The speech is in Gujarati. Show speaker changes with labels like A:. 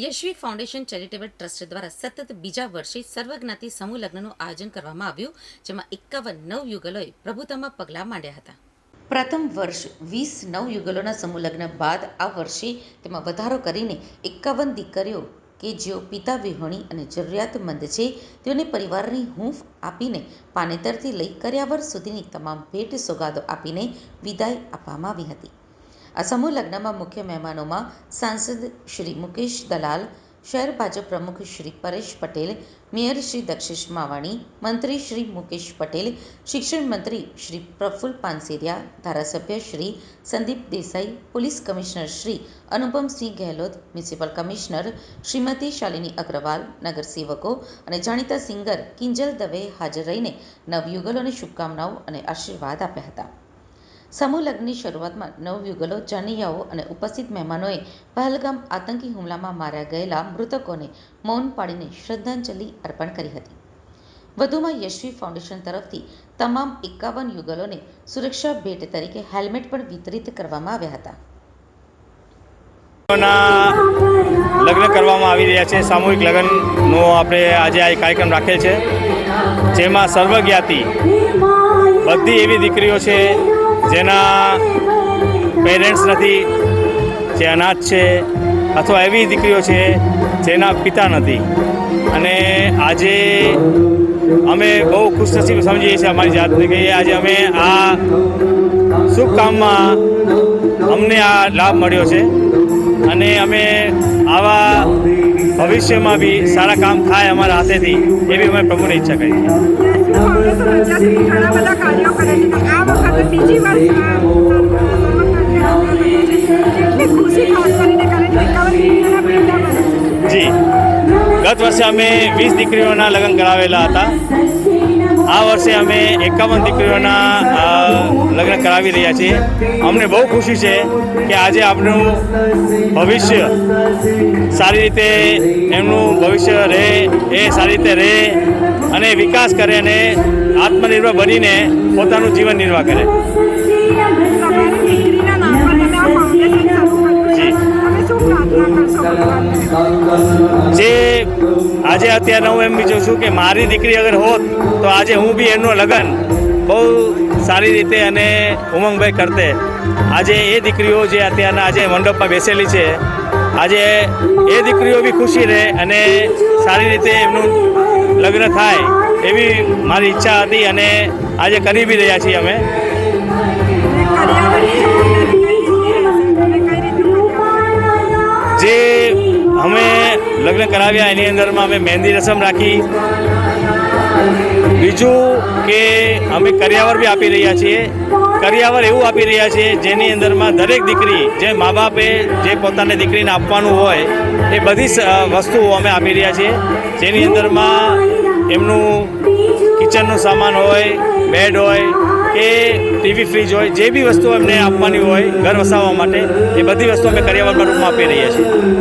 A: યશવી ફાઉન્ડેશન ચેરિટેબલ ટ્રસ્ટ દ્વારા સતત બીજા વર્ષે સર્વજ્ઞાતિ સમૂહ લગ્નનું આયોજન કરવામાં આવ્યું, જેમાં એકાવન નવ યુગલોએ પ્રભુતામાં પગલાં માંડ્યા હતા. પ્રથમ વર્ષ વીસ નવ યુગલોના સમૂહ લગ્ન બાદ આ વર્ષે તેમાં વધારો કરીને એકાવન દીકરીઓ કે જેઓ પિતા વિહોણી અને જરૂરિયાતમંદ છે, તેઓને પરિવારની હૂંફ આપીને પાનેતરથી લઈ કર્યાવર સુધીની તમામ ભેટ સોગાદો આપીને વિદાય આપવામાં આવી હતી. આ સમૂહ લગ્નમાં મુખ્ય મહેમાનોમાં સાંસદ શ્રી મુકેશ દલાલ, શહેર ભાજપ પ્રમુખ શ્રી પરેશ પટેલ, મેયર શ્રી દક્ષેશ માવાણી, મંત્રી શ્રી મુકેશ પટેલ, શિક્ષણ મંત્રી શ્રી પ્રફુલ્લ પાનસેરિયા, ધારાસભ્ય Shri Sandeep Desai, police commissioner Shri Anupamsinh Gehlot, municipal commissioner Shrimati Shalini Agarwal, નગરસેવકો અને જાણીતા સિંગર કિંજલ દવે હાજર રહીને નવયુગલોને શુભકામનાઓ અને આશીર્વાદ આપ્યા હતા. સમૂહ લગ્નની શરૂઆતમાં નવયુગલો જાનૈયાઓ અને ઉપસ્થિત મહેમાનોએ પહલગામ આતંકી હુમલામાં માર્યા ગયેલા મૃતકોને મૌન પાડીને શ્રદ્ધાંજલિ અર્પણ કરી હતી. વધુમાં યશવી ફાઉન્ડેશન તરફથી તમામ એકાવન યુગલોને સુરક્ષા ભેટ તરીકે હેલ્મેટ પણ વિતરિત કરવામાં આવ્યા હતા.
B: લગ્ન કરવામાં આવી રહ્યા છે. સામૂહિક લગ્નનો આપણે આજે આ કાર્યક્રમ રાખેલ છે. જેમાં સર્વજ્ઞાતિ બધી એવી દીકરીઓ છે જેના પેરેન્ટ્સ નથી, જે અનાથ છે, અથવા એવી દીકરીઓ છે, જેના પિતા નથી. અને આજે અમે બહુ ખુશનસીબ સમજીએ છીએ અમારી જાતને કે આજે અમે આ શુભ કામમાં અમને આ લાભ મળ્યો છે. અને અમે આવા ભવિષ્યમાં બી સારા કામ થાય અમારા હાથેથી એવી અમે પ્રભુને ઈચ્છા કરી છે
C: પિતા વાર
B: જી. ગત વર્ષે અમે વીસ દીકરીઓના લગ્ન કરાવેલા હતા. આ વર્ષે અમે એકાવન દીકરીઓના લગ્ન કરાવી રહ્યા છીએ. અમને બહુ ખુશી છે કે આજે આપણું ભવિષ્ય સારી રીતે એમનું ભવિષ્ય રહે એ સારી રીતે રહે અને વિકાસ કરે અને આત્મનિર્ભર બનીને પોતાનું જીવન નિર્વાહ કરે. જે આજે અત્યારે હું એમ બીજું છું કે મારી દીકરી અગર હોત તો આજે હું બી એમનો લગ્ન બહુ સારી રીતે અને ઉમંગભાઈ કરતે. આજે એ દીકરીઓ જે અત્યારના આજે મંડપમાં બેસેલી છે, આજે એ દીકરીઓ બી ખુશી રહે અને સારી રીતે એમનું લગ્ન થાય એવી મારી ઈચ્છા હતી અને આજે કરી બી રહ્યા છીએ અમે. લગ્ન કરાવ્યા, એની અંદરમાં અમે મહેંદી રસમ રાખી. બીજું કે અમે કરિયાવર બી આપી રહ્યા છીએ. કરિયાવર એવું આપી રહ્યા છીએ જેની અંદરમાં દરેક દીકરી જે મા બાપે જે પોતાની દીકરીને આપવાનું હોય, એ બધી વસ્તુઓ અમે આપી રહ્યા છીએ. જેની અંદરમાં એમનું કિચનનું સામાન હોય, બેડ હોય કે ટીવી ફ્રીજ હોય, જે બી વસ્તુ એમને આપવાની હોય, ઘર વસાવવા માટે, એ બધી વસ્તુ અમે કરિયાવરના રૂપમાં આપી રહ્યા છીએ.